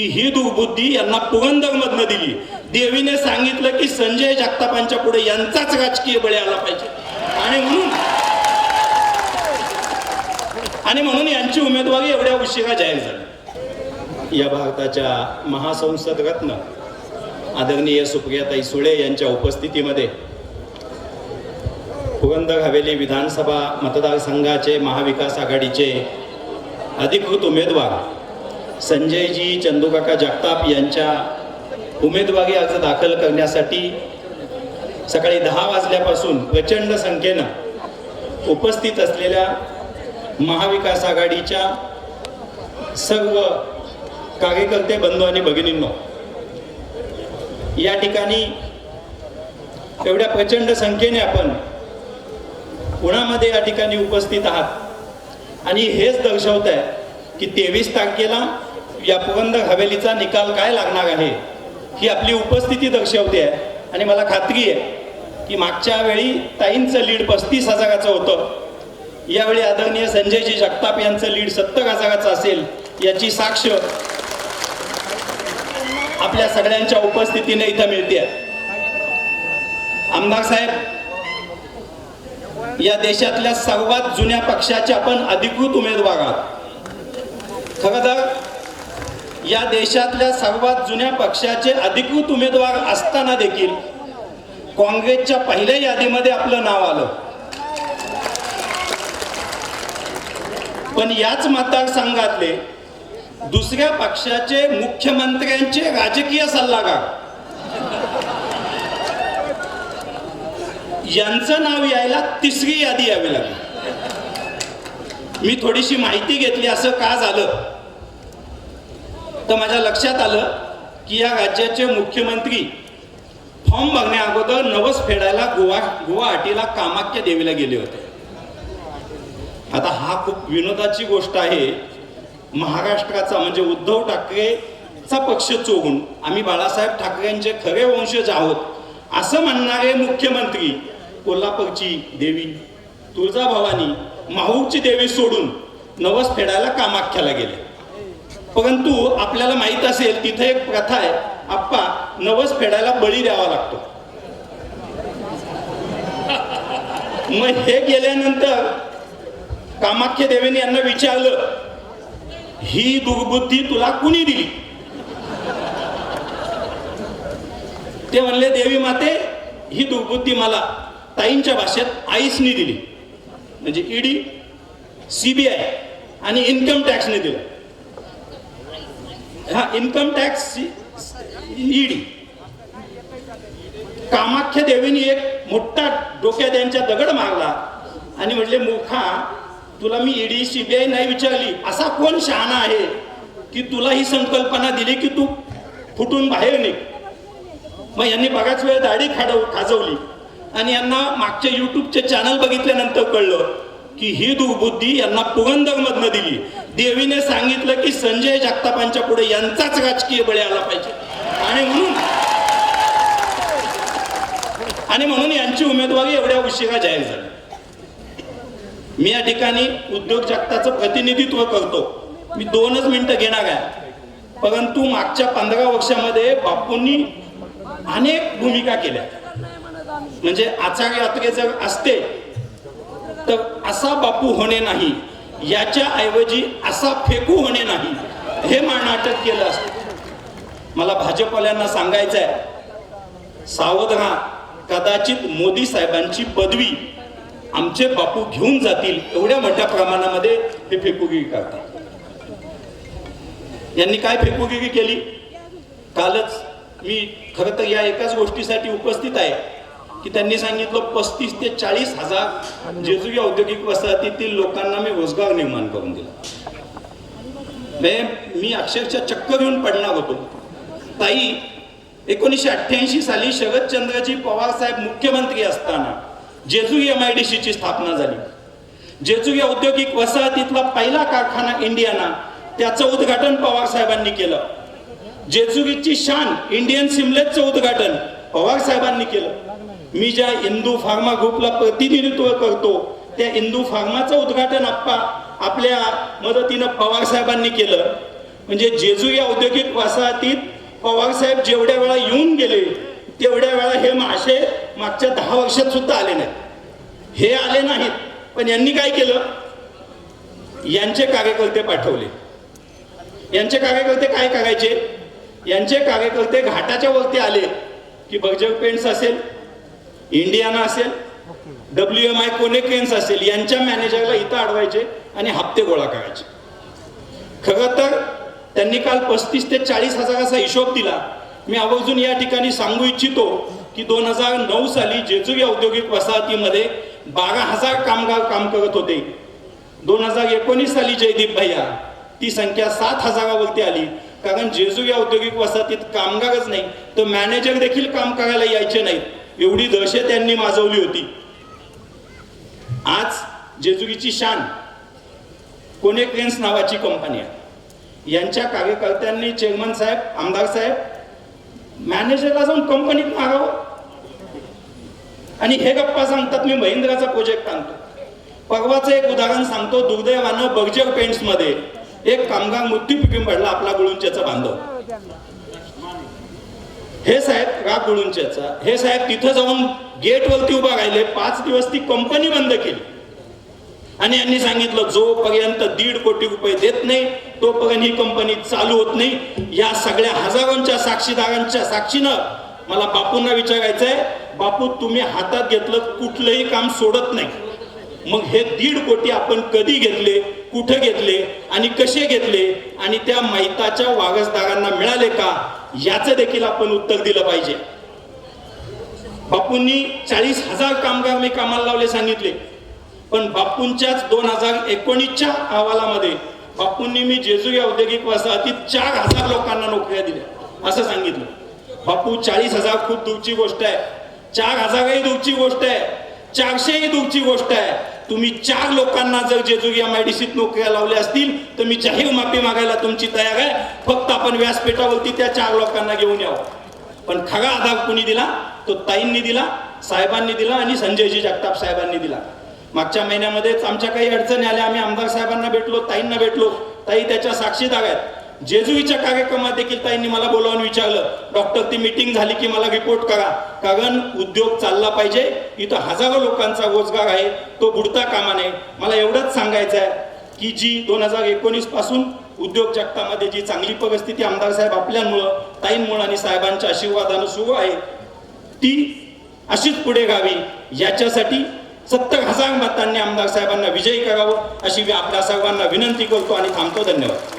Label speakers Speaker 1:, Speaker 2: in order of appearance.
Speaker 1: की ही दुर्बुद्धी यांना पुरंदर मधनं दिली. देवीने सांगितलं की संजय जगतापांच्या पुढे यांचाच राजकीय बळी आला पाहिजे. आणि म्हणून आणि म्हणून यांची उमेदवारी एवढ्या उशिरा जाहीर झाली. या भारताच्या महासंसद रत्न आदरणीय सुप्रियाताई सुळे यांच्या उपस्थितीमध्ये पुरंदर हवेली विधानसभा मतदारसंघाचे महाविकास आघाडीचे अधिकृत उमेदवार संजयजी चंदूकाका जगताप यांच्या उमेदवारी अर्ज दाखल करण्यासाठी सकाळी दहा वाजल्यापासून प्रचंड संख्येनं उपस्थित असलेल्या महाविकास आघाडीच्या सर्व कार्यकर्ते बंधू आणि भगिनींनो या ठिकाणी एवढ्या प्रचंड संख्येने आपण पुण्यामध्ये या ठिकाणी उपस्थित आहात. आणि हेच दर्शवत आहे की तेवीस तारखेला या पुरंदर हवेलीचा निकाल काय लागणार आहे? ही आपली उपस्थिती दर्शवते आहे. आणि मला खात्री आहे की मागच्या वेळी ताईंचं लीड पस्तीस हजाराचं होतं. यावेळी आदरणीय संजयजी जगताप यांचं लीड सत्तर हजाराचं असेल याची साक्ष आपल्या सगळ्यांच्या उपस्थितीने इथं मिळते आमदार साहेब या देशातल्या सर्वात जुन्या पक्षाच्या आपण अधिकृत उमेदवार आहात. खरं तर या देशातल्या सर्वात जुन्या पक्षाचे अधिकृत उमेदवार असताना देखील काँग्रेसच्या पहिल्या यादीमध्ये आपलं नाव आलं. पण याच मतदारसंघातले दुसऱ्या पक्षाचे मुख्यमंत्र्यांचे राजकीय सल्लागार यांचं नाव यायला तिसरी यादी यावी लागली. मी थोडीशी माहिती घेतली असं का झालं? तर माझ्या लक्षात आलं की या राज्याचे मुख्यमंत्री फॉर्म बघण्या अगोदर नवस फेडायला गोवा गुवाहाटीला कामाख्या देवीला गेले होते. आता हा खूप विनोदाची गोष्ट आहे. महाराष्ट्राचा म्हणजे उद्धव ठाकरेचा पक्ष चोरून आम्ही बाळासाहेब ठाकरेंचे खरे वंशज आहोत असं म्हणणारे मुख्यमंत्री कोल्हापूरची देवी तुळजाभवानी माहूरची देवी सोडून नवस फेडायला कामाख्याला गेले. परंतु आपल्याला माहीत असेल तिथे एक प्रथा आहे. आप्पा नवस फेडायला बळी द्यावा लागतो. मग हे गेल्यानंतर कामाख्य देवीने यांना विचारलं ही दुर्बुद्धी तुला कुणी दिली? ते म्हणले देवी माते ही दुर्बुद्धी मला ताईंच्या भाषेत आईसनी दिली. म्हणजे E D C B I आणि इन्कम टॅक्सने दिलं. हा इन्कम टॅक्स ईडी. कामाख्या देवीने एक मोठा डोक्यात यांच्या दगड मारला. आणि म्हटले मुखा तुला मी ईडी सीबीआय नाही विचारली. असा कोण शहाणा आहे की तुला ही संकल्पना दिली की तू फुटून बाहेर निघ? मग यांनी बराच वेळ दाढी खाडव खाजवली. आणि यांना मागच्या युट्यूबचे चॅनल बघितल्यानंतर कळलं की ही दुर्बुद्धी यांना पुरंदर मधनं दिली. देवीने सांगितलं की संजय जगतापांच्या पुढे यांचाच राजकीय बळी आला पाहिजे. आणि म्हणून आणि म्हणून यांची उमेदवारी एवढ्या उशिरा जाहीर झाली. मी या ठिकाणी उद्योग जगताचं प्रतिनिधित्व करतो. मी दोनच मिनिटं घेणार आहे. परंतु मागच्या पंधरा वर्षामध्ये बापूंनी अनेक भूमिका केल्या. म्हणजे आचार यात्रे जर असते तर असा बापू होणे नाही. याच्या ऐवजी असा फेकू होणे नाही. हे मा नाटक केलं असतं. मला भाजपवाल्यांना सांगायचं आहे सावध राहा. कदाचित मोदी साहेबांची पदवी आमचे बापू घेऊन जातील एवढ्या मोठ्या प्रमाणामध्ये हे फेकुगिरी करतात. यांनी काय फेकुगिरी केली? कालच मी खरं तर या एकाच गोष्टीसाठी उपस्थित आहे. की त्यांनी सांगितलं पस्तीस ते चाळीस हजार जेजुरी औद्योगिक वसाहतीतील लोकांना मी रोजगार निर्माण करून दिला. म्हणजे मी अक्षरशः चक्कर येऊन पडणार होतो. ताई एकोणीसशे अठ्ठ्याऐंशी साली शरदचंद्रजी पवार साहेब मुख्यमंत्री असताना जेजुरी एम आय डी ची स्थापना झाली. जेजुरी औद्योगिक वसाहतीतला पहिला कारखाना इंडियाना त्याचं उद्घाटन पवार साहेबांनी केलं. जेजुरीची शान इंडियन सिमलेटचं उद्घाटन पवार साहेबांनी केलं. मी ज्या इंदू फार्मा ग्रुपला प्रतिनिधित्व करतो त्या इंदू फार्माचं उद्घाटन आप्पा आपल्या मदतीनं पवार साहेबांनी केलं. म्हणजे जेजू या औद्योगिक वसाहतीत पवारसाहेब जेवढ्या वेळा येऊन गेले तेवढ्या वेळा हे मासे मागच्या दहा वर्षात सुद्धा आले नाहीत. हे आले नाहीत. पण यांनी काय केलं? यांचे कार्यकर्ते पाठवले. यांचे कार्यकर्ते काय करायचे? यांचे कार्यकर्ते घाटाच्या वरती आले की बर्जर पेंट्स असेल इंडियाना असेल डब्ल्यू एम आय कोनेकेन्स असेल यांच्या मॅनेजरला इथं अडवायचे आणि हप्ते गोळा करायचे. खरं तर त्यांनी काल पस्तीस ते चाळीस हजाराचा हिशोब दिला. मी आवर्जून या ठिकाणी सांगू इच्छितो की दोन हजार नऊ साली जेजू या औद्योगिक वसाहतीमध्ये बारा हजार कामगार काम करत होते. दोन हजार एकोणीस साली जयदीप भैया ती संख्या सात हजारावरती आली. कारण जेजू या औद्योगिक वसाहतीत कामगारच नाही तर मॅनेजर देखील काम करायला यायचे नाहीत. एवढी दहशत त्यांनी माजवली होती. आज जेजुरीची शान कोनेक्रेन्स नावाची कंपनी आहे. यांच्या कार्यकर्त्यांनी चेअरमन साहेब आमदार साहेब मॅनेजरला जाऊन कंपनीत मागावं. आणि हे गप्पा सांगतात मी महिंद्राचा प्रोजेक्ट आणतो. परवाचं एक उदाहरण सांगतो दुर्दैवानं बर्जर पेंट्समध्ये एक कामगार मृत्यू पिकून पडला आपला गुळुंच्याचा बांधव. हे साहेब राग गुळुंच्याचा हे साहेब तिथं जाऊन गेटवरती उभा राहिले. पाच दिवस ती कंपनी बंद केली. आणि यांनी सांगितलं जोपर्यंत दीड कोटी रुपये देत नाही तोपर्यंत ही कंपनी चालू होत नाही. या सगळ्या हजारोंच्या साक्षीदारांच्या साक्षीनं मला बापूंना विचारायचंय बापू तुम्ही हातात घेतलं कुठलंही काम सोडत नाही. मग हे दीड कोटी आपण कधी घेतले कुठे घेतले आणि कसे घेतले आणि त्या मैताच्या वागसदारांना मिळाले का याचं देखील आपण उत्तर दिलं पाहिजे. बापूंनी चाळीस हजार कामगार मी कामाला लावले सांगितले. पण बापूंच्याच दोन हजार एकोणीसच्या अहवालामध्ये बापूंनी मी जेजू या औद्योगिक वसाहतीत चार हजार लोकांना नोकऱ्या दिल्या असं सांगितलं. बापू चाळीस हजार खूप दूरची गोष्ट आहे. चार हजारही दूरची गोष्ट आहे. चारशेही दूरची गोष्ट आहे. तुम्ही चार लोकांना जर जेजू या मायडीसीत नोकऱ्या लावल्या असतील तर मी जाहीर माफी मागायला तुमची तयार आहे. फक्त आपण व्यासपीठावरती त्या चार लोकांना घेऊन यावं. पण खरा आधार कुणी दिला? तो ताईंनी दिला साहेबांनी दिला आणि संजयजी जगताप साहेबांनी दिला. मागच्या महिन्यामध्येच आमच्या काही अडचणी आल्या आम्ही आमदार साहेबांना भेटलो ताईंना भेटलो. ताई त्याच्या साक्षीदार आहेत. जेजुरीच्या कार्यक्रमात देखील ताईंनी मला बोलावून विचारलं डॉक्टर ती मीटिंग झाली की मला रिपोर्ट करा. कारण उद्योग चालला पाहिजे. इथं हजारो लोकांचा रोजगार आहे. तो बुडता कामा नये. मला एवढंच सांगायचं आहे की जी दोन हजार एकोणीसपासून उद्योग जगतामध्ये जी चांगली परिस्थिती आमदार साहेब आपल्यामुळं ताईंमुळं आणि साहेबांच्या आशीर्वादानं सुरू आहे ती अशीच पुढे गावी. याच्यासाठी सत्तर हजार मतांनी आमदार साहेबांना विजयी करावं अशी मी आपल्या सर्वांना विनंती करतो आणि थांबतो. धन्यवाद.